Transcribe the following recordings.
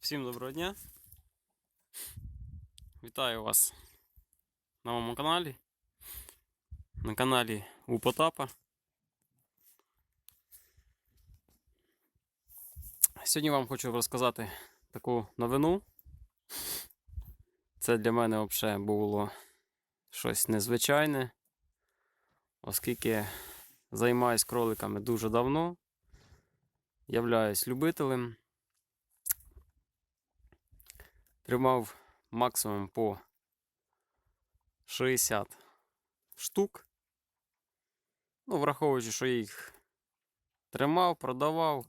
Всім доброго дня. Вітаю вас на моєму каналі. На каналі у Потапа. Сьогодні вам хочу розказати таку новину. Це для мене взагалі було щось незвичайне, оскільки займаюсь кроликами дуже давно, являюсь любителем. Тримав максимум по 60 штук. Ну, враховуючи, що я їх тримав, продавав.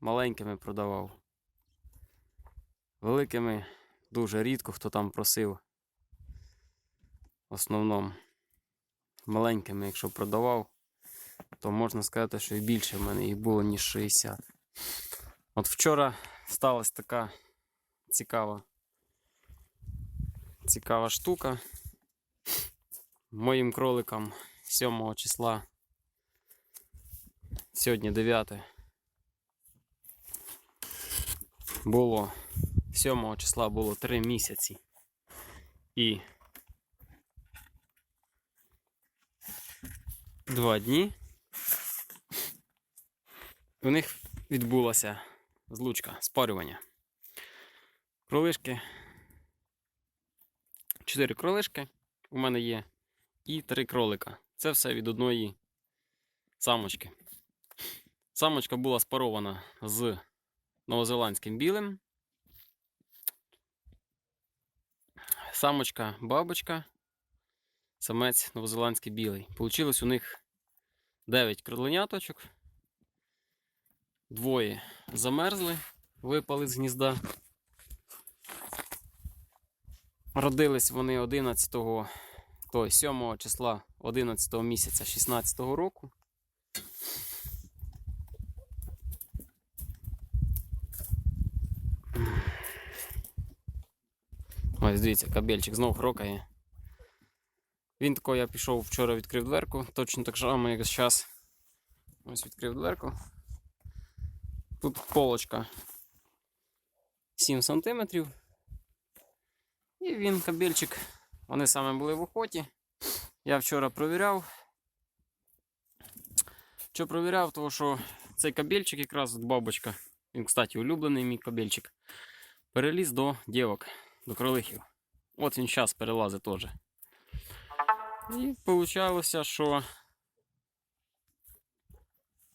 Маленькими продавав. Великими дуже рідко хто там просив. В основному маленькими, якщо продавав, то можна сказати, що і більше в мене їх було, ніж 60. От вчора сталася така цікава, цікава штука. Моїм кроликам 7 числа, сьогодні 9, було 7 числа було 3 місяці і 2 дні. У них відбулася злучка, спарювання. Кролишки. Чотири кролишки у мене є. І три кролика. Це все від одної самочки. Самочка була спарована з новозеландським білим. Самочка бабочка. Самець новозеландський білий. Получилось у них 9 кроленяточок. Двоє замерзли, випали з гнізда. Родились вони 11, то 7 числа 11 місяця 16 року. Ось дивіться, кабельчик знов хрокає. Він тако, я пішов вчора відкрив дверку, точно так само, як зараз. Ось відкрив дверку. Тут полочка 7 см. І він кабельчик. Вони саме були в охоті. Я вчора провіряв. Що провіряв, тому що цей кабельчик якраз от бабочка, він, кстати, улюблений мій кабельчик, переліз до дівок, до кролихів. От він зараз перелазить теж. І вийшло, що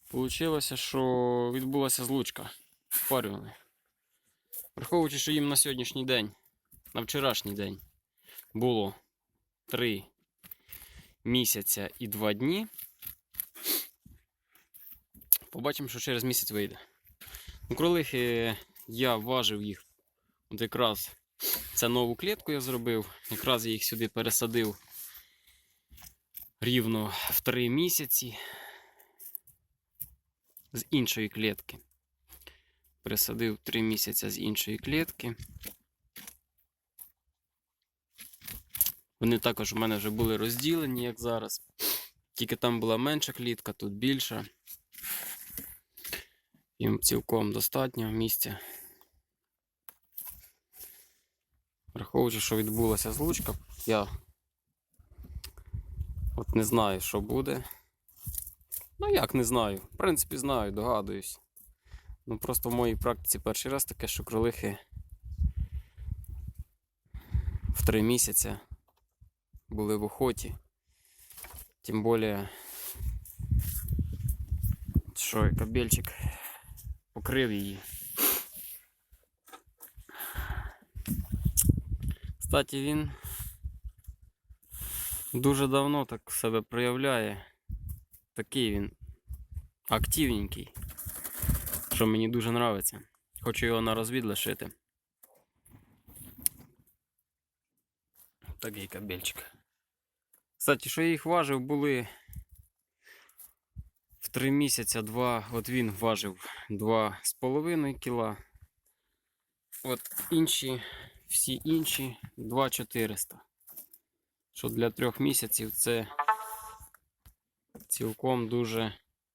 Получилося, що відбулася злучка спарюваних. Враховуючи, що їм на сьогоднішній день, на вчорашній день було 3 місяця і 2 дні. Побачимо, що через місяць вийде. Ну, кролихи я важив їх. От якраз це нову клітку я зробив. Якраз я їх сюди пересадив рівно в 3 місяці з іншої клітки. Присадив 3 місяці з іншої клітки. Вони також у мене вже були розділені, як зараз. Тільки там була менша клітка, тут більша. Їм цілком достатньо місця. Враховуючи, що відбулася злучка, я от не знаю, що буде. Ну як не знаю. В принципі, знаю, догадуюсь. Ну просто в моїй практиці перший раз таке, що кролихи в три місяці були в охоті. Тим більше, що кабельчик покрив її. Кстати, він дуже давно так себе проявляє. Такий він активненький, що мені дуже подобається. Хочу його на розвід лишити. Такий кабельчик. Кстати, що я їх важив, були в 3 місяця два. От він важив 2,5 кіла. От інші, всі інші 2,400. Що для трьох місяців це цілком дуже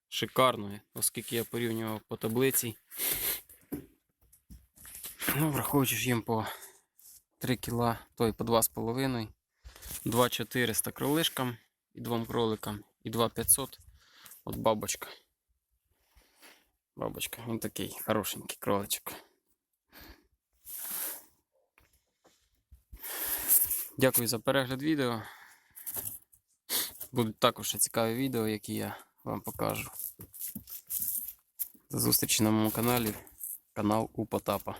шикарно, оскільки я порівнював по таблиці. Ну, враховуючи, що їм по 3 кіла, то й по 2,5. 2400 кролишкам і двом кроликам, і 2500 от бабочка. Бабочка, він такий хорошенький кроличок. Дякую за перегляд відео. Будуть також ще цікаві відео, які я вам покажу. До зустрічі на моєму каналі. Канал у Потапа.